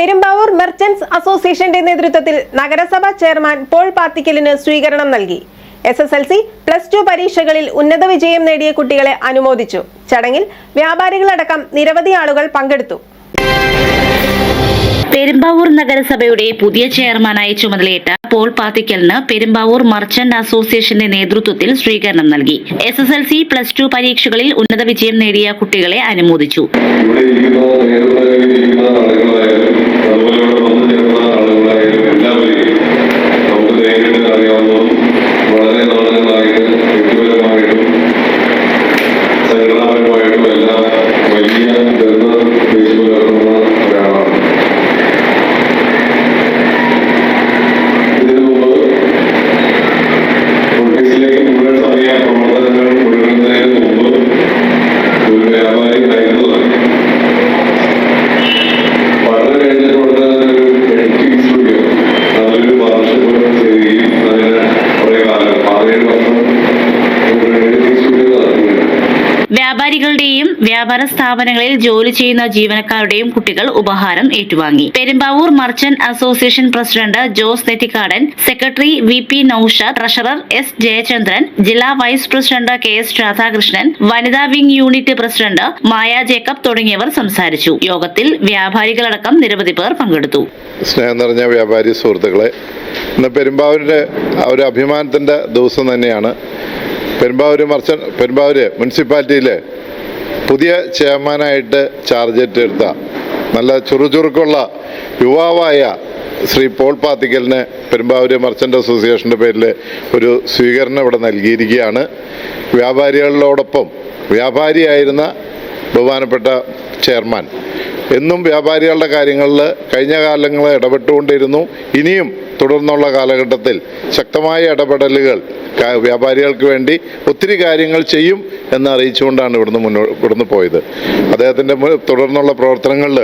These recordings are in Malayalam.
പെരുമ്പാവൂർ മെർച്ചന്റ്സ് അസോസിയേഷന്റെ നേതൃത്വത്തിൽ നഗരസഭാ ചെയർമാൻ പോൾ പാത്തിക്കലിന് സ്വീകരണം നൽകി. S S L C plus two പരീക്ഷകളിൽ ഉന്നത വിജയം നേടിയ കുട്ടികളെ അനുമോദിച്ചു. ചടങ്ങിൽ വ്യാപാരികളടക്കം നിരവധി ആളുകൾ പങ്കെടുത്തു. പെരുമ്പാവൂർ നഗരസഭയുടെ പുതിയ ചെയർമാനായി ചുമതലയേറ്റ പോൾ പാത്തിക്കലിന് പെരുമ്പാവൂർ മർച്ചന്റ് അസോസിയേഷന്റെ നേതൃത്വത്തിൽ സ്വീകരണം നൽകി. S S L C plus two പരീക്ഷകളിൽ ഉന്നത വിജയം നേടിയ കുട്ടികളെ അനുമോദിച്ചു. വ്യാപാരികളുടെയും വ്യാപാര സ്ഥാപനങ്ങളിൽ ജോലി ചെയ്യുന്ന ജീവനക്കാരുടെയും കുട്ടികൾ ഉപഹാരം ഏറ്റുവാങ്ങി. Perumbavoor merchant association president Jose Nettikkadan secretary V P Noushad treasurer S Jayachandran ജില്ലാ vice president K S Radhakrishnan വനിതാ wing unit president Maya Jacob തുടങ്ങിയവർ സംസാരിച്ചു. യോഗത്തിൽ വ്യാപാരികളടക്കം നിരവധി പേർ പങ്കെടുത്തു. സ്നേഹം നിറഞ്ഞ വ്യാപാരി സുഹൃത്തുക്കളെ ഇന്ന് പെരുമ്പാവൂരിന്റെ ഒരു അഭിമാനത്തിന്റെ ദിവസം തന്നെയാണ്. പെരുമ്പാവൂർ മർച്ചൻ പെരുമ്പാവൂർ മുനിസിപ്പാലിറ്റിയിലെ പുതിയ ചെയർമാനായിട്ട് ചാർജ് ഏറ്റെടുത്ത നല്ല ചുറുചുറുക്കുള്ള യുവാവായ ശ്രീ പോൾ പാത്തിക്കലിന് പെരുമ്പാവൂർ മർച്ചന്റ് അസോസിയേഷന്റെ പേരിൽ ഒരു സ്വീകരണം ഇവിടെ നൽകിയിരിക്കുകയാണ്. വ്യാപാരികളോടൊപ്പം വ്യാപാരിയായിരുന്ന ബഹുമാനപ്പെട്ട ചെയർമാൻ എന്നും വ്യാപാരികളുടെ കാര്യങ്ങളിൽ കഴിഞ്ഞ കാലങ്ങളെ ഇടപെട്ടുകൊണ്ടിരുന്നു. ഇനിയും തുടർന്നുള്ള കാലഘട്ടത്തിൽ ശക്തമായ ഇടപെടലുകൾ വ്യാപാരികൾക്ക് വേണ്ടി ഒത്തിരി കാര്യങ്ങൾ ചെയ്യും എന്ന് അറിയിച്ചുകൊണ്ടാണ് ഇവിടുന്ന് മുന്നോട്ട് ഇവിടുന്ന് പോയത്. അദ്ദേഹത്തിന്റെ തുടർന്നുള്ള പ്രവർത്തനങ്ങളിൽ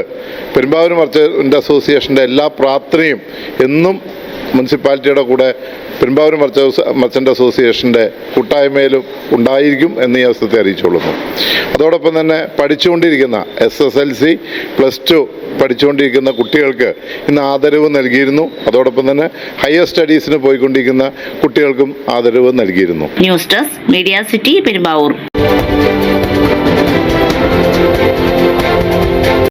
പെരുമ്പാവൂർ മർച്ചന്റ് അസോസിയേഷന്റെ എല്ലാ പ്രാർത്ഥനയും എന്നും മുനിസിപ്പാലിറ്റിയുടെ കൂടെ പെരുമ്പാവൂർ മർച്ച മർച്ചന്റ് അസോസിയേഷന്റെ കൂട്ടായ്മയിലും ഉണ്ടായിരിക്കും എന്ന് ഈ അവസരത്തെ അറിയിച്ചുകൊള്ളുന്നു. അതോടൊപ്പം തന്നെ പഠിച്ചുകൊണ്ടിരിക്കുന്ന S S L C plus two പഠിച്ചുകൊണ്ടിരിക്കുന്ന കുട്ടികൾക്ക് ഇന്ന് ആദരവ് നൽകിയിരുന്നു. അതോടൊപ്പം തന്നെ ഹയർ സ്റ്റഡീസിന് പോയിക്കൊണ്ടിരിക്കുന്ന കുട്ടികൾക്കും ആദരവ് നൽകിയിരുന്നു. News desk media city Perumbavoor